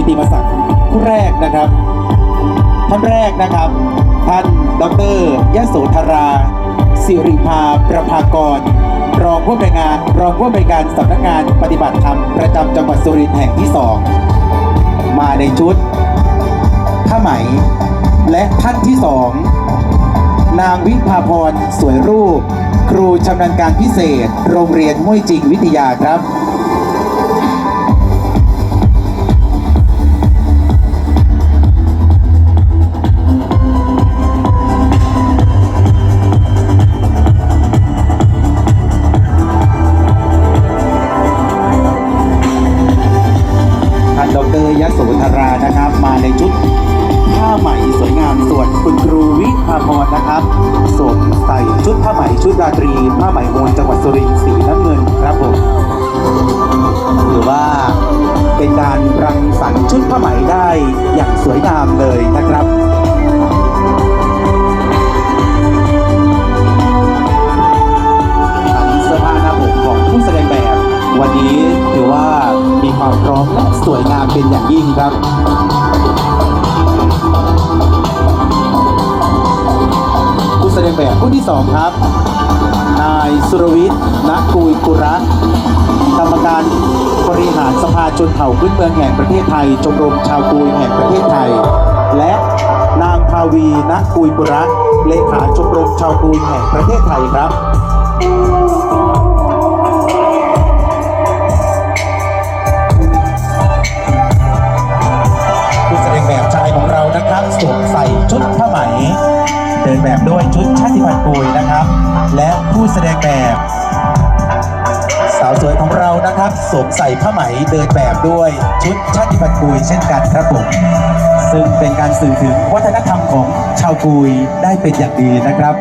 กิติมศักดิ์ผู้แรกนะครับ ท่านแรกนะครับ ท่านดรยโสธราสิริภาประภากร รองผู้อำนวยงานรองผู้อำนวยการสำนักงานปฏิบัติธรรมประจำจังหวัดสุรินทร์แห่งที่สองมาในชุดผ้าไหม และท่านที่สองนางวิภาพรสวยรูป ครูชำนาญการพิเศษ โรงเรียนห้วยจริงวิทยาครับ ชนเผ่าพื้นเมืองแห่งประเทศไทย ชมรมชาวกุยแห่งประเทศไทย และนางภาวีนักกุยกุระเลขาชมรมชาวกุยแห่งประเทศไทยครับผู้แสดงแบบชายของเรานะครับสวมใส่ชุดผ้าไหม เดินแบบด้วยชุดชาติพันธุ์ปุยนะครับ และผู้แสดงแบบ สาวสวยของเรานะครับสวมใส่ผ้าไหมเดินแบบด้วยชุดชาติพันธุ์กุยเช่นกันครับผมซึ่งเป็นการสื่อถึงวัฒนธรรมของชาวกุยได้เป็นอย่างดีนะครับ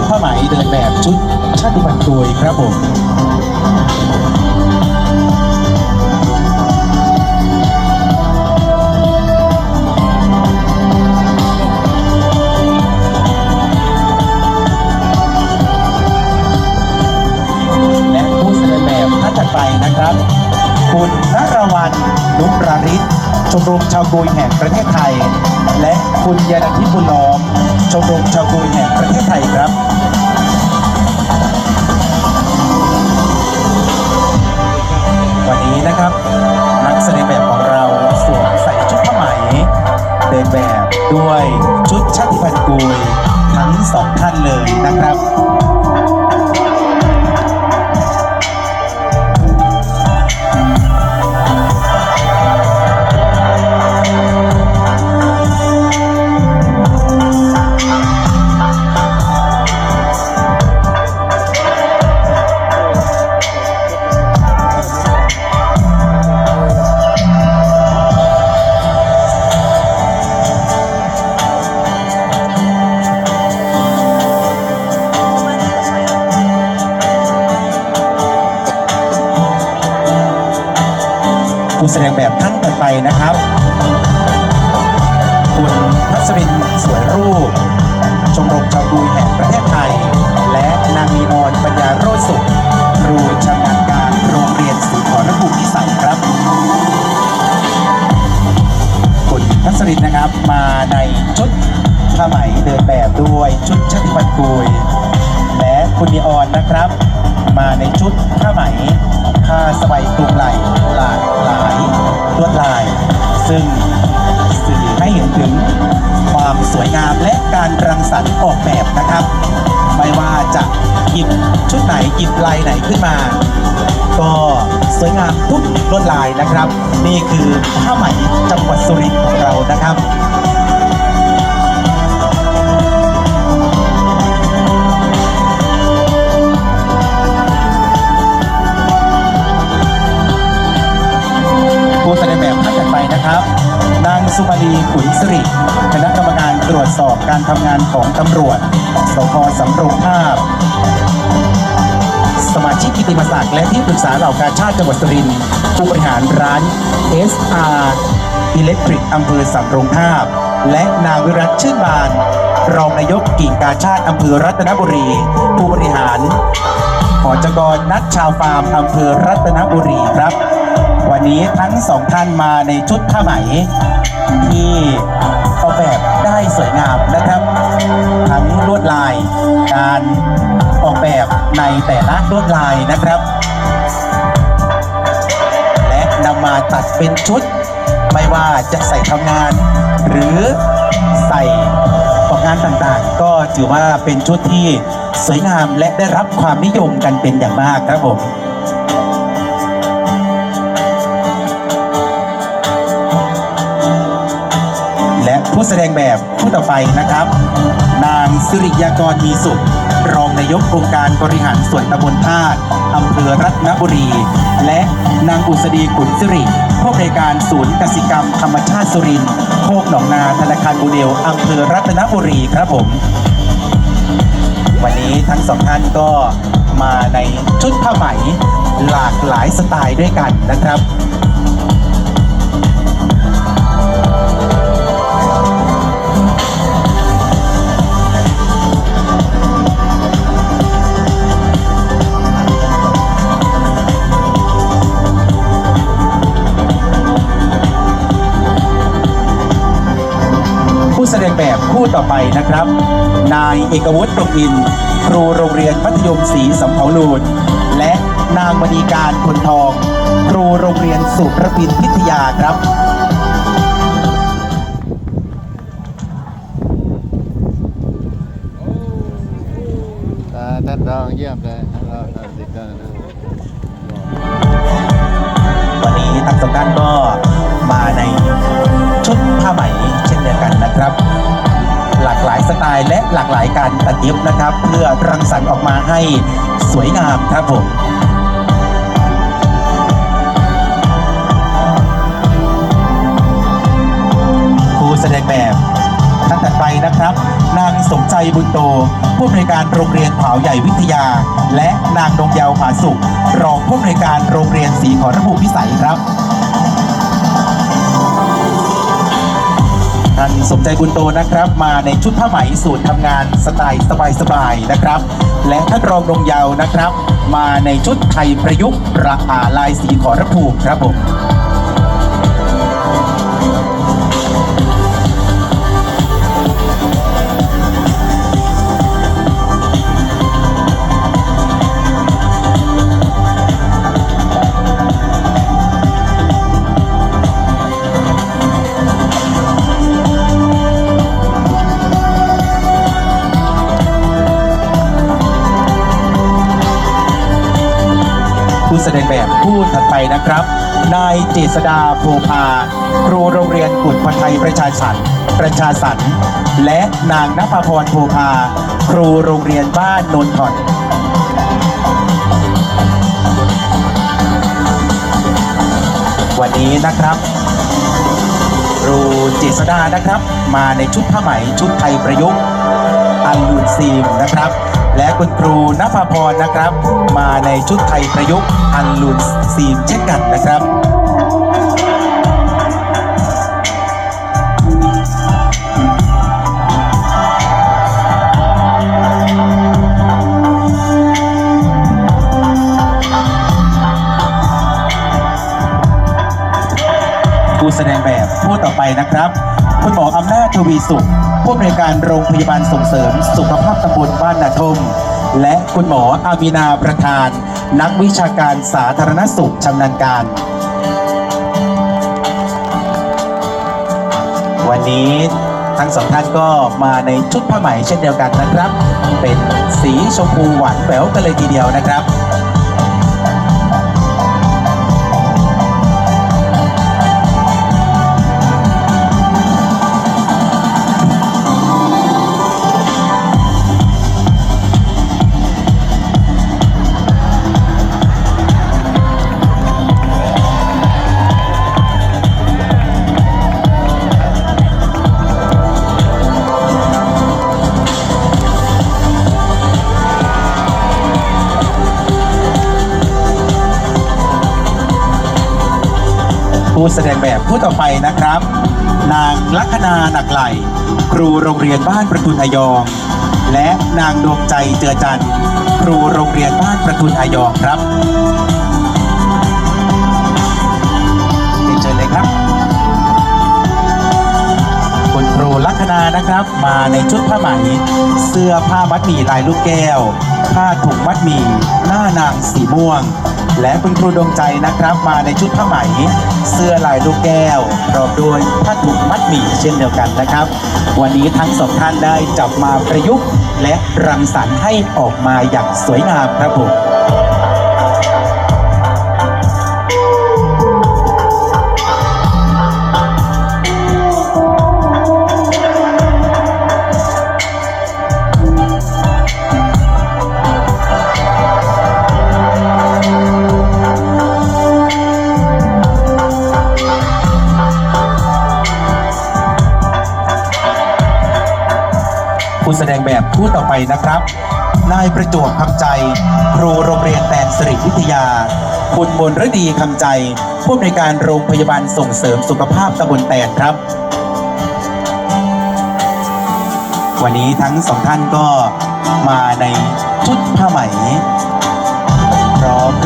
ดผ้าไหมเดินแบบชุดชาติพันธุ์กุยครับผมและผู้แสดงแบบท่านถัดไปนะครับ คุณนร วันนุปราริศชมรมชาวกุยแห่งประเทศไทย และคุณยานันทิบุญล้อมชมรมชาวกุยแห่งประเทศไทยครับวันนี้นะครับนักแสดงแบบของเราสวมใส่ชุดผ้าไหมเดินแบบด้วยชุดชาติพันธุ์กุยทั้งสองท่านเลยนะครับ แสดงแบบท่านต่อไปนะครับ คุณพัชรินสวยรูป ซึ่งสื่อให้เห็นถึงความสวยงามและการรังสรรค์ออกแบบนะครับ ไม่ว่าจะหยิบชุดไหนหยิบลายไหนขึ้นมา ก็สวยงามทุกลวดลายนะครับ นี่คือผ้าไหมจังหวัดสุรินทร์ของเรานะครับ สิริคณะกรรมการตรวจสอบการทำงานของตำรวจสพสำโรงทาบ สมาชิกกิติมศักดิ์และที่ปรึกษาเหล่ากาชาติจังหวัดสุรินทร์ผู้บริหารร้าน SR Electric อำเภอสำโรงทาบ และนางวิรัตชื่นบาน รองนายกกิ่งกาชาติอำเภอรัตนบุรี ผู้บริหารหอจกรนัดชาวฟาร์มอำเภอรัตนบุรีครับ วันนี้ทั้งสองท่านมาในชุดผ้าไหม ที่ออกแบบได้สวยงามนะครับ ทั้งลวดลาย การออกแบบในแต่ละลวดลายนะครับ และนำมาตัดเป็นชุด ไม่ว่าจะใส่ทำงาน หรือใส่ออกงานต่างๆ ก็ถือว่าเป็นชุดที่สวยงามและได้รับความนิยมกันเป็นอย่างมากครับผม ผู้แสดงแบบผู้ต่อไปนะครับ นางสิริยากรมีสุข รองนายกองค์การบริหารส่วนตำบลธาตุอำเภอรัตนบุรี และนางอุษดีขุนสิริผู้อำนการศูนย์กสิกรรมธรรมชาติสุรินทร์โคกหนองนาธนาคารโมเดลอำเภอรัตนบุรีครับผม วันนี้ทั้งสองท่านก็มาในชุดผ้าไหมหลากหลายสไตล์ด้วยกันนะครับ แสดงแบบคู่ต่อไปนะครับ นายเอกวุฒิตรงอินทร์ครูโรงเรียนมัธยมศรีสำเภาลูนและนางมณีการคนทอง ครูโรงเรียนสุรพินพิทยาครับอ่าท่านรองเยี่ยมเลยท่านรองท่านสิกเกอร์นะวันนี้ทั้งสองท่านก็มาในชุดผ้าไหมเช่ นะครับ หลากหลายสไตล์และหลากหลายการตัดเย็บนะครับ เพื่อรังสรรค์ออกมาให้สวยงามครับผมครูแสดงแบบท่านถัดไปนะครับ นางสมใจบุญโต ผู้อำนวยการโรงเรียนเผาใหญ่วิทยา และนางดงยาวผาสุขรองผู้อำนวยการโรงเรียนศรีขอรภูมิพิสัยครับ ท่านสมใจบุญโตนะครับ มาในชุดผ้าไหมสูตรทำงานสไตล์สบายๆนะครับ และท่านรองรงยาวนะครับ มาในชุดไทยประยุกต์ระอาลายสีขอรภูมิครับผม แสดงแบบผู้ถัดไปนะครับ นายเจษดาโพพา ครูโรงเรียนกุฎพันไทยประชาสันประชาสันและนางนภพรโพพา ครูโรงเรียนบ้านนนถ่อนวันนี้นะครับครูเจษดานะครับ มาในชุดผ้าไหมชุดไทยประยุกต์อันลูนซีมนะครับ และคุณครูนภพรนะครับ มาในชุดไทยประยุกต์ อันลูนซีมเช่นกันนะครับผู้แสดงแบบผู้ต่อไปนะครับ วีสุข ผู้อำนวยการโรงพยาบาลส่งเสริม สุขภาพตำบลบ้านนาทม และคุณหมออามีนาประธาน นักวิชาการสาธารณสุขชำนาญการ วันนี้ทั้งสองท่านก็มาในชุดผ้าไหมเช่นเดียวกันนะครับ เป็นสีชมพูหวานแหววกันเลยทีเดียวนะครับ ผู้แสดงแบบผู้ต่อไปนะครับ นางลัคนาหนักไหล ครูโรงเรียนบ้านประทุนอายอง และนางดวงใจเจือจันครูโรงเรียนบ้านประทุนอายองครับเรียนเชิญเลยครับคุณครูลัคนานะครับ มาในชุดผ้าไหม เสื้อผ้ามัดหมี่ลายลูกแก้ว ผ้าถุงมัดหมี่หน้านางสีม่วง และคุณครูดวงใจนะครับมาในชุดผ้าไหม เสื้อลายลูกแก้วพร้อมด้วยผ้าถุงมัดหมี่เช่นเดียวกันนะครับ วันนี้ทั้งสองท่านได้จับมาประยุกต์ และรังสรรค์ให้ออกมาอย่างสวยงามครับผม ผู้แสดงแบบผู้ต่อไปนะครับ นายประจวบคำใจ ครูโรงเรียนแตนสิริวิทยา คุณมนฤดีคำใจ ผู้อำนวยการโรงพยาบาลส่งเสริมสุขภาพตำบลแตนครับ วันนี้ทั้งสองท่านก็มาในชุดผ้าไหม